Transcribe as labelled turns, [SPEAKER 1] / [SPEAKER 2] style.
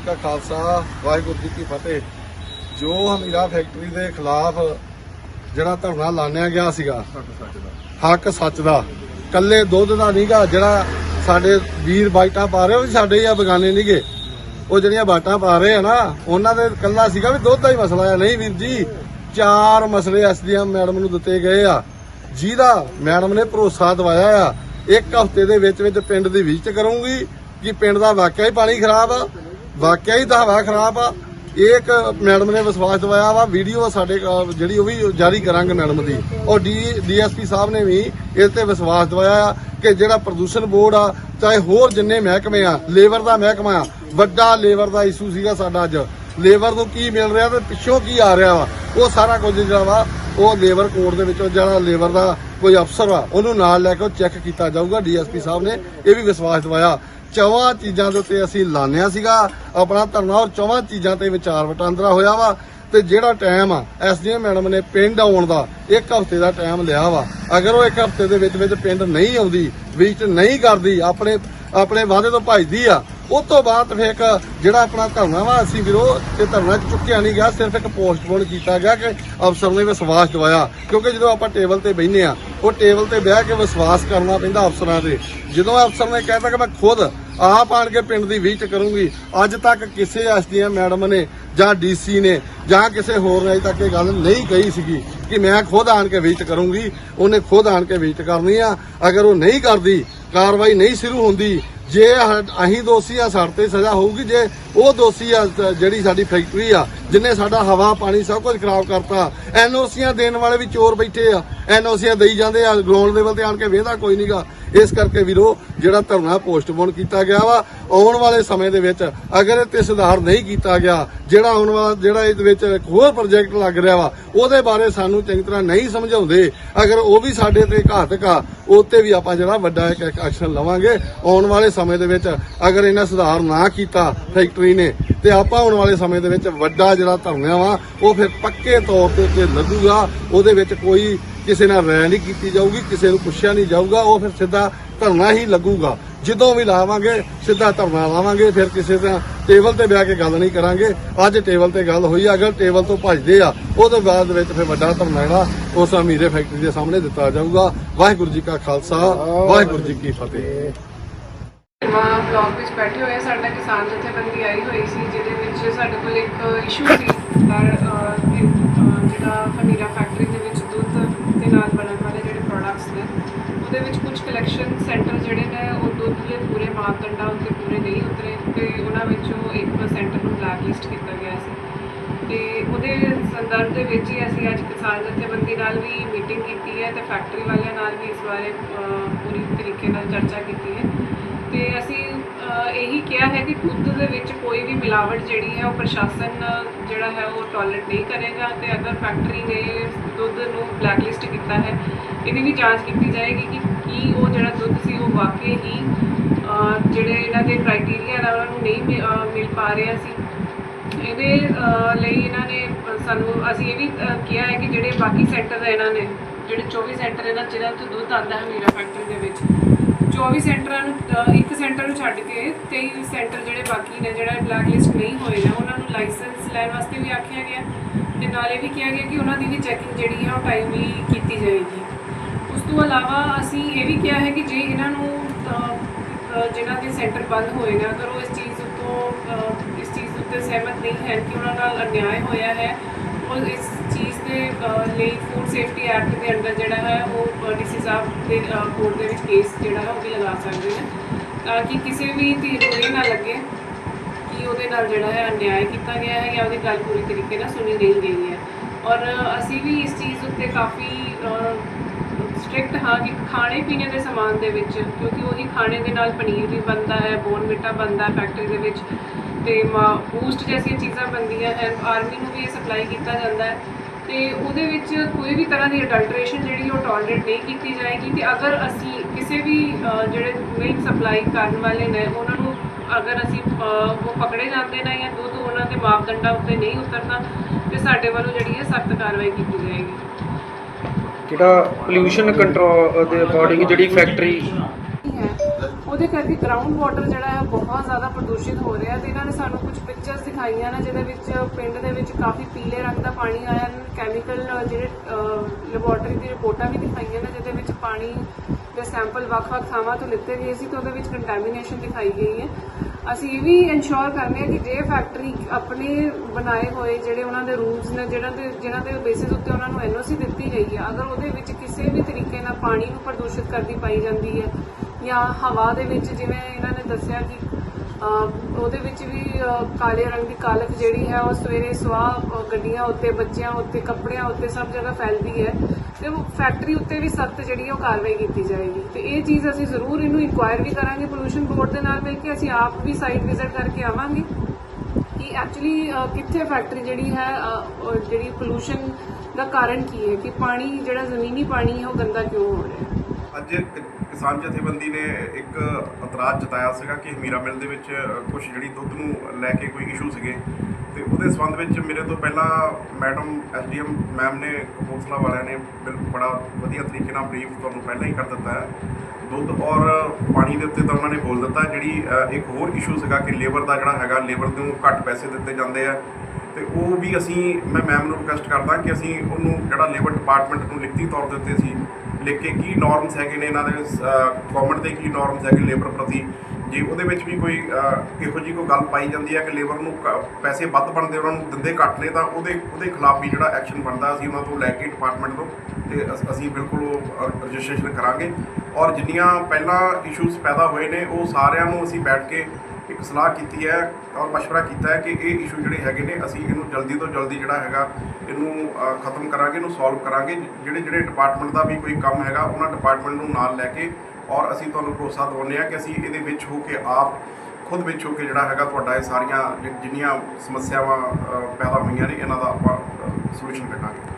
[SPEAKER 1] ਜੀ ਕਾ ਖਾਲਸਾ, ਵਾਹਿਗੁਰੂ ਜੀ ਕੀ ਫਤਿਹ। ਜੋ ਹਮੀਰਾ ਫੈਕਟਰੀ ਦੇ ਖਿਲਾਫ ਜਿਹੜਾ ਧਰਨਾ ਲਾਣਿਆ ਗਿਆ ਸੀਗਾ, ਹੱਕ ਸੱਚ ਦਾ। ਕੱਲੇ ਦੁੱਧ ਦਾ ਨਹੀਂਗਾ ਜਿਹੜਾ ਸਾਡੇ ਵੀਰ ਬਾਈਟਾਂ ਪਾ ਰਹੇ ਉਹ ਵੀ ਸਾਡੇ ਆ ਬਗਾਨੇ ਨਹੀਂਗੇ ਉਹ ਜਿਹੜੀਆਂ ਬਾਟਾਂ ਪਾ ਰਹੇ ਆ ਨਾ, ਉਹਨਾਂ ਦੇ ਕੱਲਾ ਸੀਗਾ ਵੀ ਦੁੱਧ ਦਾ ਹੀ ਮਸਲਾ ਆ। ਨਹੀਂ ਵੀਰ ਜੀ, ਚਾਰ ਮਸਲੇ ਐਸਡੀਐਮ ਮੈਡਮ ਨੂੰ ਦਿੱਤੇ ਗਏ ਆ। ਜਿਹਦਾ ਮੈਡਮ ਨੇ ਭਰੋਸਾ ਦਵਾਇਆ ਆ, ਇੱਕ ਹਫ਼ਤੇ ਦੇ ਵਿੱਚ ਵਿੱਚ ਪਿੰਡ ਦੀ ਵਿਜ਼ਿਟ ਕਰੂੰਗੀ ਕਿ ਪਿੰਡ ਦਾ ਵਾਕਿਆ ਹੀ ਪਾਣੀ ਖਰਾਬ ਆ। ਵਾਕਿਆ ਹੀ ਤਾਂ ਹਵਾ ਖਰਾਬ ਆ। ਇਹ ਇੱਕ ਮੈਡਮ ਨੇ ਵਿਸ਼ਵਾਸ ਦਵਾਇਆ ਵਾ, ਵੀਡੀਓ ਸਾਡੇ ਕੋਲ ਜਿਹੜੀ ਉਹ ਵੀ ਜਾਰੀ ਕਰਾਂਗੇ ਮੈਡਮ ਦੀ। ਔਰ ਡੀ, ਡੀਐਸਪੀ ਸਾਹਿਬ ਨੇ ਵੀ ਇਸ ਤੇ ਵਿਸ਼ਵਾਸ ਦਵਾਇਆ ਆ ਕਿ ਜਿਹੜਾ ਪ੍ਰਦੂਸ਼ਣ ਬੋਰਡ ਆ, ਚਾਹੇ ਹੋਰ ਜਿੰਨੇ ਮਹਿਕਮੇ ਆ, ਲੇਬਰ ਦਾ ਮਹਿਕਮਾ ਆ, ਵੱਡਾ ਲੇਬਰ ਦਾ ਇਸ਼ੂ ਸੀਗਾ ਸਾਡਾ ਅੱਜ। ਲੇਬਰ ਨੂੰ ਕੀ ਮਿਲ ਰਿਹਾ ਤੇ ਪਿੱਛੋਂ ਕੀ ਆ ਰਿਹਾ ਵਾ, ਉਹ ਸਾਰਾ ਕੁਝ ਜਿਹੜਾ ਵਾ, ਉਹ ਲੇਬਰ ਕੋਰਟ ਦੇ ਵਿੱਚੋਂ ਜਿਹੜਾ ਲੇਬਰ ਦਾ ਕੋਈ ਅਫਸਰ ਆ ਉਹਨੂੰ ਨਾਲ ਲੈ ਕੇ ਉਹ ਚੈੱਕ ਕੀਤਾ ਜਾਊਗਾ, ਡੀਐਸਪੀ ਸਾਹਿਬ ਨੇ। ਇਹ ਵੀ ਵਿਸ਼ਵਾਸ ਦਵਾਇਆ। ਚੌਵਾਂ ਚੀਜ਼ਾਂ ਦੇ ਉੱਤੇ ਅਸੀਂ ਲਾਣਿਆ ਸੀਗਾ। ਆਪਣਾ ਧਰਨਾ ਔਰ ਚੌਵਾਂ ਚੀਜ਼ਾਂ ਤੇ ਵਿਚਾਰ ਵਟਾਂਦਰਾ ਹੋਇਆ ਵਾ। ਤੇ ਜਿਹੜਾ ਟਾਈਮ ਆ, ਐਸਡੀਐਮ ਮੈਡਮ ਨੇ ਪਿੰਡ ਆਉਣ ਦਾ, ਇੱਕ ਹਫ਼ਤੇ ਦਾ ਟਾਈਮ ਲਿਆ ਵਾ। ਅਗਰ ਉਹ ਇੱਕ ਹਫ਼ਤੇ ਦੇ ਵਿੱਚ ਵਿੱਚ ਪਿੰਡ ਨਹੀਂ ਆਉਂਦੀ ਵਿਜ਼ਿਟ ਨਹੀਂ ਕਰਦੀ, ਆਪਣੇ ਆਪਣੇ ਵਾਅਦੇ ਤੋਂ ਭੱਜਦੀ ਆ ਉਸ ਤੋਂ ਬਾਅਦ ਫਿਰ ਇੱਕ ਜਿਹੜਾ ਆਪਣਾ ਧਰਨਾ ਵਾ, ਅਸੀਂ ਵੀਰੋ ਇਹ ਧਰਨਾ ਚੁੱਕਿਆ ਨਹੀਂ ਗਿਆ, ਸਿਰਫ ਇੱਕ ਪੋਸਟਪੋਨ ਕੀਤਾ ਗਿਆ ਕਿ ਅਫਸਰ ਨੇ ਵਿਸ਼ਵਾਸ ਦਵਾਇਆ। ਕਿਉਂਕਿ ਜਦੋਂ ਆਪਾਂ ਟੇਬਲ ਤੇ ਬੈਠਨੇ ਆ ਉਹ ਟੇਬਲ ਤੇ ਬਹਿ ਕੇ ਵਿਸ਼ਵਾਸ ਕਰਨਾ ਪੈਂਦਾ ਅਫਸਰਾਂ ਤੇ। ਜਦੋਂ ਅਫਸਰ ਨੇ ਕਹਿਤਾ ਕਿ ਮੈਂ ਖੁਦ ਆਪ ਆਣ ਕੇ ਪਿੰਡ ਦੀ ਵਿਜ਼ਿਟ ਕਰੂੰਗੀ। ਅੱਜ ਤੱਕ ਕਿਸੇ ਐਸਡੀਐਮ ਮੈਡਮ ਨੇ ਜਾਂ ਡੀਸੀ ਨੇ ਜਾਂ ਕਿਸੇ ਹੋਰ ਨੇ ਅਜੇ ਤੱਕ ਇਹ ਗੱਲ ਨਹੀਂ ਕਹੀ ਸੀਗੀ ਕਿ ਮੈਂ ਖੁਦ ਆਣ ਕੇ ਵਿਜ਼ਿਟ ਕਰੂੰਗੀ। ਉਹਨੇ ਖੁਦ ਆਣ ਕੇ ਵਿਜ਼ਿਟ ਕਰਨੀ ਆ। ਅਗਰ ਉਹ ਨਹੀਂ ਕਰਦੀ, ਕਾਰਵਾਈ ਨਹੀਂ ਸ਼ੁਰੂ ਹੁੰਦੀ ਜੇ ਅਸੀਂ ਦੋਸ਼ੀ ਆ, ਸਾਡੇ ਤੇ ਸਜ਼ਾ ਹੋਊਗੀ। ਜੇ ਉਹ ਦੋਸ਼ੀ ਆ ਜਿਹੜੀ ਸਾਡੀ ਫੈਕਟਰੀ ਆ ਜਿਨੇ ਸਾਡਾ ਹਵਾ, ਪਾਣੀ ਸਭ ਕੁਝ ਖਰਾਬ ਕਰਤਾ। ਐਨਓਸੀਆਂ ਦੇਣ ਵਾਲੇ ਵੀ ਚੋਰ ਬੈਠੇ ਆ। ਐਨਓਸੀਆਂ ਦੇਈ ਜਾਂਦੇ ਆ ਗਰਾਊਂਡ ਲੈਵਲ ਤੇ ਆਣ ਕੇ ਵੇਹਦਾ ਕੋਈ ਨਹੀਂਗਾ ਇਸ ਕਰਕੇ ਵੀਰੋ, ਜਿਹੜਾ ਧਰਨਾ ਪੋਸਟਪੋਨ ਕੀਤਾ ਗਿਆ ਵਾ, ਆਉਣ ਵਾਲੇ ਸਮੇਂ ਦੇ ਵਿੱਚ ਅਗਰ ਇਹ ਤੇ ਸੁਧਾਰ ਨਹੀਂ ਕੀਤਾ ਗਿਆ, ਜਿਹੜਾ ਆਉਣ ਵਾਲਾ, ਜਿਹੜਾ ਇਹਦੇ ਵਿੱਚ ਇੱਕ ਹੋਰ ਪ੍ਰੋਜੈਕਟ ਲੱਗ ਰਿਹਾ ਵਾ, ਉਹਦੇ ਬਾਰੇ ਸਾਨੂੰ ਚੰਗੀ ਤਰ੍ਹਾਂ ਨਹੀਂ ਸਮਝਾਉਂਦੇ। ਅਗਰ ਉਹ ਵੀ ਸਾਡੇ ਤੇ ਘਾਤਕ ਆ ਉੱਤੇ ਵੀ ਆਪਾਂ ਜਿਹੜਾ ਵੱਡਾ ਇੱਕ ਐਕਸ਼ਨ ਲਵਾਂਗੇ। ਆਉਣ ਵਾਲੇ ਸਮੇਂ ਦੇ ਵਿੱਚ ਅਗਰ ਇਹਨਾਂ ਸੁਧਾਰ ਨਾ ਕੀਤਾ ਫੈਕਟਰੀ ਨੇ ਤੇ ਆਪਾਂ ਆਉਣ ਵਾਲੇ ਸਮੇਂ ਦੇ ਵਿੱਚ ਵੱਡਾ ਜਿਹੜਾ ਧਰਨਾ ਵਾ, ਉਹ ਫਿਰ ਪੱਕੇ ਤੌਰ ਤੇ ਉੱਤੇ ਲੱਗੂਗਾ। ਉਹਦੇ ਵਿੱਚ ਕੋਈ ਕਿਸੇ ਨਾਲ ਰਾਇ ਨਹੀਂ ਕੀਤੀ ਜਾਊਗੀ, ਕਿਸੇ ਨੂੰ ਪੁੱਛਿਆ ਨਹੀਂ ਜਾਊਗਾ, ਉਹ ਫਿਰ ਸਿੱਧਾ ਧਰਨਾ ਹੀ ਲੱਗੂਗਾ। ਜਦੋਂ ਵੀ ਲਾਵਾਂਗੇ, ਸਿੱਧਾ ਧਰਨਾ ਲਾਵਾਂਗੇ, ਫਿਰ ਕਿਸੇ ਦਾ ਟੇਬਲ ਤੇ ਬਹਿ ਕੇ ਗੱਲ ਨਹੀਂ ਕਰਾਂਗੇ। ਅੱਜ ਟੇਬਲ ਤੇ ਗੱਲ ਹੋਈ, ਅਗਰ ਟੇਬਲ ਤੋਂ ਭੱਜਦੇ ਆ, ਉਹਦੇ ਬਾਅਦ ਵਿੱਚ ਫਿਰ ਵੱਡਾ ਧਰਨਾ ਜਿਹੜਾ, ਉਸ ਅਮੀਰੇ ਫੈਕਟਰੀ ਦੇ ਸਾਹਮਣੇ ਦਿੱਤਾ ਜਾਊਗਾ। ਵਾਹਿਗੁਰੂ ਜੀ ਕਾ ਖਾਲਸਾ, ਵਾਹਿਗੁਰੂ ਜੀ ਕੀ ਫਤਿਹ।
[SPEAKER 2] ਮਾਂ ਵਿੱਚ ਬੈਠੇ ਹੋਏ ਆ। ਸਾਡਾ ਕਿਸਾਨ ਜਥੇਬੰਦੀ ਆਈ ਹੋਈ ਸੀ, ਜਿਹਦੇ ਵਿੱਚ ਸਾਡੇ ਕੋਲ ਇੱਕ ਇਸ਼ੂ ਸੀ, ਪਰ ਜਿਹੜਾ ਫਨੀਰਾ ਫੈਕਟਰੀ ਦੇ ਵਿੱਚ ਦੁੱਧ ਦੇ ਨਾਲ ਬਣਨ ਵਾਲੇ ਜਿਹੜੇ ਪ੍ਰੋਡਕਟਸ ਨੇ, ਉਹਦੇ ਵਿੱਚ ਕੁਝ ਕਲੈਕਸ਼ਨ ਸੈਂਟਰ ਜਿਹੜੇ ਨੇ, ਉਹ ਦੁੱਧ ਦੇ ਪੂਰੇ ਮਾਪਦੰਡਾਂ ਉੱਤੇ ਪੂਰੇ ਨਹੀਂ ਉਤਰੇ, ਤੇ ਉਹਨਾਂ ਵਿੱਚੋਂ ਇੱਕ ਸੈਂਟਰ ਨੂੰ ਬਲੈਕ ਲਿਸਟ ਕੀਤਾ ਗਿਆ ਸੀ ਤੇ ਉਹਦੇ ਸੰਦਰਭ ਦੇ ਵਿੱਚ ਹੀ ਅਸੀਂ ਅੱਜ ਕਿਸਾਨ ਜਥੇਬੰਦੀ ਨਾਲ ਵੀ ਮੀਟਿੰਗ ਕੀਤੀ ਹੈ, ਤੇ ਫੈਕਟਰੀ ਵਾਲਿਆਂ ਨਾਲ ਵੀ ਇਸ ਬਾਰੇ ਪੂਰੀ ਤਰੀਕੇ ਨਾਲ ਚਰਚਾ ਕੀਤੀ ਹੈ ਤੇ ਅਸੀਂ ਇਹੀ ਕਿਹਾ ਹੈ ਕਿ ਦੁੱਧ ਦੇ ਵਿੱਚ ਕੋਈ ਵੀ ਮਿਲਾਵਟ ਜਿਹੜੀ ਹੈ ਉਹ ਪ੍ਰਸ਼ਾਸਨ, ਜਿਹੜਾ ਹੈ ਉਹ ਟੋਲਰੇਟ ਨਹੀਂ ਕਰੇਗਾ ਤੇ ਅਗਰ ਫੈਕਟਰੀ ਨੇ ਦੁੱਧ ਨੂੰ ਬਲੈਕਲਿਸਟ ਕੀਤਾ ਹੈ, ਇਹਦੀ ਵੀ ਜਾਂਚ ਕੀਤੀ ਜਾਏਗੀ ਕਿ ਕੀ ਉਹ ਜਿਹੜਾ ਦੁੱਧ ਸੀ ਉਹ ਵਾਕਈ ਹੀ ਜਿਹੜੇ ਇਹਨਾਂ ਦੇ ਕ੍ਰਾਈਟੇਰੀਆ ਨੇ ਉਹਨਾਂ ਨੂੰ ਨਹੀਂ ਮਿ- ਮਿਲ ਪਾ ਰਿਹਾ ਸੀ। ਇਹਦੇ ਲਈ ਇਹਨਾਂ ਨੇ ਸਾਨੂੰ, ਅਸੀਂ ਇਹ ਵੀ ਕਿਹਾ ਹੈ ਕਿ ਜਿਹੜੇ ਬਾਕੀ ਸੈਂਟਰ ਇਹਨਾਂ ਨੇ, ਜਿਹੜੇ 24 ਸੈਂਟਰ ਇਹਨਾਂ ਜਿਹਨਾਂ ਤੋਂ ਦੁੱਧ ਆਉਂਦਾ ਹੈ ਮੇਰਾ ਫੈਕਟਰੀ ਦੇ ਵਿੱਚ 24 ਸੈਂਟਰਾਂ ਨੂੰ ਇੱਕ ਸੈਂਟਰ ਨੂੰ ਛੱਡ ਕੇ 23 ਸੈਂਟਰ ਜਿਹੜੇ ਬਾਕੀ ਨੇ ਜਿਹੜਾ ਬਲੈਕ ਲਿਸਟ ਨਹੀਂ ਹੋਏ ਨੇ ਉਹਨਾਂ ਨੂੰ ਲਾਇਸੈਂਸ ਲੈਣ ਵਾਸਤੇ ਵੀ ਆਖਿਆ ਗਿਆ। ਤੇ ਨਾਲੇ ਵੀ ਕਿਹਾ ਗਿਆ ਕਿ ਉਹਨਾਂ ਦੀ ਵੀ ਚੈਕਿੰਗ ਜਿਹੜੀ ਹੈ ਉਹ ਟਾਈਮਲੀ ਕੀਤੀ ਜਾਏਗੀ। ਉਸ ਤੋਂ ਇਲਾਵਾ ਅਸੀਂ ਇਹ ਵੀ ਕਿਹਾ ਹੈ ਕਿ ਜੇ ਇਹਨਾਂ ਨੂੰ ਅਹ, ਜਿਨ੍ਹਾਂ ਦੇ ਸੈਂਟਰ ਬੰਦ ਹੋਏ ਨੇ ਅਗਰ ਉਹ ਇਸ ਚੀਜ਼ ਉੱਤੋਂ ਇਸ ਚੀਜ਼ ਉੱਤੇ ਸਹਿਮਤ ਨਹੀਂ ਹੈ ਕਿ ਉਹਨਾਂ ਨਾਲ ਅਨਿਆਏ ਹੋਇਆ ਹੈ ਉਹ ਇਸ ਦੇ ਲਈ ਫੂਡ ਸੇਫਟੀ ਐਕਟ ਦੇ ਅੰਡਰ ਜਿਹੜਾ ਹੈ ਉਹ ਡੀਸੀ ਸਾਹਿਬ ਦੇ ਕੋਰਟ ਦੇ ਵਿੱਚ ਕੇਸ ਜਿਹੜਾ ਹੈ ਉਹ ਵੀ ਲਗਾ ਸਕਦੇ ਨੇ। ਤਾਂ ਕਿ ਕਿਸੇ ਵੀ ਧੀ ਨੂੰ ਇਹ ਨਾ ਲੱਗੇ ਕਿ ਉਹਦੇ ਨਾਲ ਜਿਹੜਾ ਹੈ ਅਨਿਆਏ ਕੀਤਾ ਗਿਆ ਹੈ ਜਾਂ ਉਹਦੀ ਗੱਲ ਪੂਰੀ ਤਰੀਕੇ ਨਾਲ ਸੁਣੀ ਨਹੀਂ ਗਈ ਹੈ। ਔਰ ਅਸੀਂ ਵੀ ਇਸ ਚੀਜ਼ ਉੱਤੇ ਕਾਫੀ ਸਟ੍ਰਿਕਟ ਹਾਂ ਕਿ ਖਾਣੇ ਪੀਣੇ ਦੇ ਸਮਾਨ ਦੇ ਵਿੱਚ, ਕਿਉਂਕਿ ਉਹੀ ਖਾਣੇ ਦੇ ਨਾਲ ਪਨੀਰ ਵੀ ਬਣਦਾ ਹੈ ਬੋਨਵੀਟਾ ਬਣਦਾ ਹੈ ਫੈਕਟਰੀ ਦੇ ਵਿੱਚ ਤੇ ਬੂਸਟ ਜੈਸੀਆਂ ਚੀਜ਼ਾਂ ਬਣਦੀਆਂ ਹਨ ਆਰਮੀ ਨੂੰ ਵੀ ਇਹ ਸਪਲਾਈ ਕੀਤਾ ਜਾਂਦਾ ਹੈ। ਤੇ ਉਹਦੇ ਵਿੱਚ ਕੋਈ ਵੀ ਤਰ੍ਹਾਂ ਦੀ ਅਡਲਟ੍ਰੇਸ਼ਨ ਜਿਹੜੀ ਉਹ ਟੋਲਰੇਟ ਨਹੀਂ ਕੀਤੀ ਜਾਏਗੀ ਤੇ ਅਗਰ ਅਸੀਂ ਕਿਸੇ ਵੀ ਜਿਹੜੇ ਮਿਲਕ ਸਪਲਾਈ ਕਰਨ ਵਾਲੇ ਨੇ, ਉਹਨਾਂ ਨੂੰ ਅਗਰ ਅਸੀਂ ਉਹ ਪਕੜੇ ਜਾਂਦੇ ਨੇ ਜਾਂ ਦੁੱਧ ਉਹਨਾਂ ਦੇ ਮਾਪਦੰਡਾਂ ਉੱਤੇ ਨਹੀਂ ਉਤਰਦਾ ਤੇ ਸਾਡੇ ਵੱਲੋਂ ਜਿਹੜੀ ਹੈ ਸਖਤ ਕਾਰਵਾਈ ਕੀਤੀ ਜਾਏਗੀ।
[SPEAKER 3] ਜਿਹੜਾ ਪੋਲਿਊਸ਼ਨ ਕੰਟਰੋਲ ਦੇ ਅਕੋਰਡਿੰਗ ਜਿਹੜੀ ਫੈਕਟਰੀ
[SPEAKER 2] ਉਹਦੇ ਕਰਕੇ ਗਰਾਊਂਡ ਵਾਟਰ ਜਿਹੜਾ ਹੈ ਬਹੁਤ ਜ਼ਿਆਦਾ ਪ੍ਰਦੂਸ਼ਿਤ ਹੋ ਰਿਹਾ ਤੇ ਇਹਨਾਂ ਨੇ ਸਾਨੂੰ ਕੁਝ ਪਿਕਚਰਸ ਦਿਖਾਈਆਂ ਨੇ ਜਿਹਦੇ ਵਿੱਚ ਪਿੰਡ ਦੇ ਵਿੱਚ ਕਾਫੀ ਪੀਲੇ ਰੰਗ ਦਾ ਪਾਣੀ ਆਇਆ ਕੈਮੀਕਲ ਜਿਹੜੇ ਲੈਬੋਰਟਰੀ ਦੀ ਰਿਪੋਰਟਾਂ ਵੀ ਦਿਖਾਈਆਂ ਨੇ ਜਿਹਦੇ ਵਿੱਚ ਪਾਣੀ ਦੇ ਸੈਂਪਲ ਵੱਖ-ਵੱਖ ਥਾਵਾਂ ਤੋਂ ਲਿੱਤੇ ਗਏ ਸੀ ਤੇ ਉਹਦੇ ਵਿੱਚ ਕੰਟੈਮੀਨੇਸ਼ਨ ਦਿਖਾਈ ਗਈ ਹੈ। ਅਸੀਂ ਇਹ ਵੀ ਇਨਸ਼ੋਰ ਕਰਨੇ ਆ ਕਿ ਜੇ ਫੈਕਟਰੀ ਆਪਣੇ ਬਣਾਏ ਹੋਏ ਜਿਹੜੇ ਉਹਨਾਂ ਦੇ ਰੂਲਸ ਨੇ ਜਿਹੜਾ ਦੇ, ਜਿਹਨਾਂ ਦੇ ਬੇਸਿਸ ਉੱਤੇ ਉਹਨਾਂ ਨੂੰ ਐਨਓਸੀ ਦਿੱਤੀ ਗਈ ਹੈ, ਅਗਰ ਉਹਦੇ ਵਿੱਚ ਕਿਸੇ ਵੀ ਤਰੀਕੇ ਨਾਲ ਪਾਣੀ ਨੂੰ ਪ੍ਰਦੂਸ਼ਿਤ ਕਰਦੀ ਪਾਈ ਜਾਂਦੀ ਹੈ ਜਾਂ ਹਵਾ ਦੇ ਵਿੱਚ ਜਿਵੇਂ ਇਹਨਾਂ ਨੇ ਦੱਸਿਆ ਕਿ ਉਹਦੇ ਵਿੱਚ ਵੀ ਕਾਲੇ ਰੰਗ ਦੀ ਕਾਲਕ ਜਿਹੜੀ ਹੈ, ਉਹ ਸਵੇਰੇ ਸਵਾਹ ਗੱਡੀਆਂ ਉੱਤੇ, ਬੱਚਿਆਂ ਉੱਤੇ, ਕੱਪੜਿਆਂ ਉੱਤੇ ਸਭ ਜਗ੍ਹਾ ਫੈਲਦੀ ਹੈ। ਤੇ ਫੈਕਟਰੀ ਉੱਤੇ ਵੀ ਸਖਤ ਜਿਹੜੀ ਉਹ ਕਾਰਵਾਈ ਕੀਤੀ ਜਾਏਗੀ। ਤੇ ਇਹ ਚੀਜ਼ ਅਸੀਂ ਜ਼ਰੂਰ ਇਹਨੂੰ ਇਨਕੁਆਇਰ ਵੀ ਕਰਾਂਗੇ ਪੋਲੂਸ਼ਨ ਬੋਰਡ ਦੇ ਨਾਲ ਮਿਲ ਕੇ, ਅਸੀਂ ਆਪ ਵੀ ਸਾਈਟ ਵਿਜ਼ਿਟ ਕਰਕੇ ਆਵਾਂਗੇ ਕਿ ਐਕਚੁਅਲੀ ਕਿੱਥੇ ਫੈਕਟਰੀ ਜਿਹੜੀ ਹੈ ਜਿਹੜੀ ਪੋਲੂਸ਼ਨ ਦਾ ਕਾਰਨ ਕੀ ਹੈ, ਕਿ ਪਾਣੀ, ਜਿਹੜਾ ਜ਼ਮੀਨੀ ਪਾਣੀ ਹੈ, ਉਹ ਗੰਦਾ ਕਿਉਂ ਹੋ ਰਿਹਾ
[SPEAKER 3] ਅੱਜ ਕਿਸਾਨ ਜਥੇਬੰਦੀ ਨੇ ਇੱਕ ਇਤਰਾਜ਼ ਜਤਾਇਆ ਸੀਗਾ ਕਿ ਹਮੀਰਾ ਮਿਲ ਦੇ ਵਿੱਚ ਕੁਝ ਜਿਹੜੀ ਦੁੱਧ ਨੂੰ ਲੈ ਕੇ ਕੋਈ ਇਸ਼ੂ ਸੀਗੇ। ਤੇ ਉਹਦੇ ਸੰਬੰਧ ਵਿੱਚ ਮੇਰੇ ਤੋਂ ਪਹਿਲਾਂ ਮੈਡਮ ਐਸਡੀਐਮ ਮੈਮ ਨੇ, ਕਪੂਰਥਲਾ ਵਾਲਿਆਂ ਨੇ ਬਿਲਕੁਲ ਬੜਾ ਵਧੀਆ ਤਰੀਕੇ ਨਾਲ ਬਰੀਫ ਤੁਹਾਨੂੰ ਪਹਿਲਾਂ ਹੀ ਕਰ ਦਿੱਤਾ ਹੈ। ਦੁੱਧ ਔਰ ਪਾਣੀ ਦੇ ਉੱਤੇ ਤਾਂ ਉਹਨਾਂ ਨੇ ਬੋਲ ਦਿੱਤਾ, ਜਿਹੜੀ ਇੱਕ ਹੋਰ ਇਸ਼ੂ ਸੀਗਾ ਕਿ ਲੇਬਰ ਦਾ ਜਿਹੜਾ ਹੈਗਾ, ਲੇਬਰ ਨੂੰ ਘੱਟ ਪੈਸੇ ਦਿੱਤੇ ਜਾਂਦੇ ਆ। ਤੇ ਉਹ ਵੀ ਅਸੀਂ, ਮੈਂ ਮੈਮ ਨੂੰ ਰਿਕੁਐਸਟ ਕਰਦਾ ਕਿ ਅਸੀਂ ਉਹਨੂੰ ਜਿਹੜਾ ਲੇਬਰ ਡਿਪਾਰਟਮੈਂਟ ਨੂੰ ਲਿਖਤੀ ਤੌਰ ਦੇ ਉੱਤੇ ਸੀ ਲਿਖ ਕੇ ਕੀ ਨਾਰਮਸ ਹੈਗੇ ਨੇ ਇਹਨਾਂ ਦੇ ਗਵਰਨਮੈਂਟ ਦੇ ਕੀ ਨਾਰਮਸ ਹੈਗੇ ਲੇਬਰ ਪ੍ਰਤੀ? ਜੇ ਉਹਦੇ ਵਿੱਚ ਵੀ ਕੋਈ ਇਹੋ ਜਿਹੀ ਕੋਈ ਗੱਲ ਪਾਈ ਜਾਂਦੀ ਹੈ ਕਿ ਲੇਬਰ ਨੂੰ ਕ- ਪੈਸੇ ਵੱਧ ਬਣਦੇ, ਉਹਨਾਂ ਨੂੰ ਦਿੰਦੇ ਘੱਟ ਨੇ, ਤਾਂ ਉਹਦੇ ਉਹਦੇ ਖਿਲਾਫ ਵੀ ਜਿਹੜਾ ਐਕਸ਼ਨ ਬਣਦਾ, ਅਸੀਂ ਉਹਨਾਂ ਤੋਂ ਲੈ ਕੇ ਡਿਪਾਰਟਮੈਂਟ ਤੋਂ ਤੇ ਅਸੀਂ ਬਿਲਕੁਲ ਉਹ ਰਜਿਸਟ੍ਰੇਸ਼ਨ ਕਰਾਂਗੇ। ਔਰ ਜਿੰਨੀਆਂ ਪਹਿਲਾਂ ਇਸ਼ੂਜ਼ ਪੈਦਾ ਹੋਏ ਨੇ, ਉਹ ਸਾਰਿਆਂ ਨੂੰ ਅਸੀਂ ਬੈਠ ਕੇ ਇੱਕ ਸਲਾਹ ਕੀਤੀ ਹੈ ਔਰ مشورہ ਕੀਤਾ ਹੈ ਕਿ ਇਹ ਇਸ਼ੂ ਜਿਹੜੇ ਹੈਗੇ ਨੇ ਅਸੀਂ ਇਹਨੂੰ ਜਲਦੀ ਤੋਂ ਜਲਦੀ ਜਿਹੜਾ ਹੈਗਾ ਇਹਨੂੰ ਅ, ਖਤਮ ਕਰਾਂਗੇ ਇਹਨੂੰ ਸੋਲਵ ਕਰਾਂਗੇ ਜਿਹੜੇ ਜਿਹੜੇ ਡਿਪਾਰਟਮੈਂਟ ਦਾ ਵੀ ਕੋਈ ਕੰਮ ਹੈਗਾ ਉਹਨਾਂ ਡਿਪਾਰਟਮੈਂਟ ਨੂੰ ਨਾਲ ਲੈ ਕੇ ਔਰ ਅਸੀਂ ਤੁਹਾਨੂੰ ਭਰੋਸਾ ਦਿਵਾਉਂਦੇ ਹਾਂ ਕਿ ਅਸੀਂ ਇਹਦੇ ਵਿੱਚ ਹੋ ਕੇ ਆਪ ਖੁਦ ਵਿੱਚ ਹੋ ਕੇ ਜਿਹੜਾ ਹੈਗਾ ਤੁਹਾਡਾ ਇਹ ਸਾਰੀਆਂ ਜਿ- ਜਿੰਨੀਆਂ ਸਮੱਸਿਆਵਾਂ ਅ, ਪੈਦਾ ਹੋਈਆਂ ਨੇ ਇਹਨਾਂ ਦਾ ਆਪਾਂ ਸੋਲੂਸ਼ਨ ਕੱਢਾਂਗੇ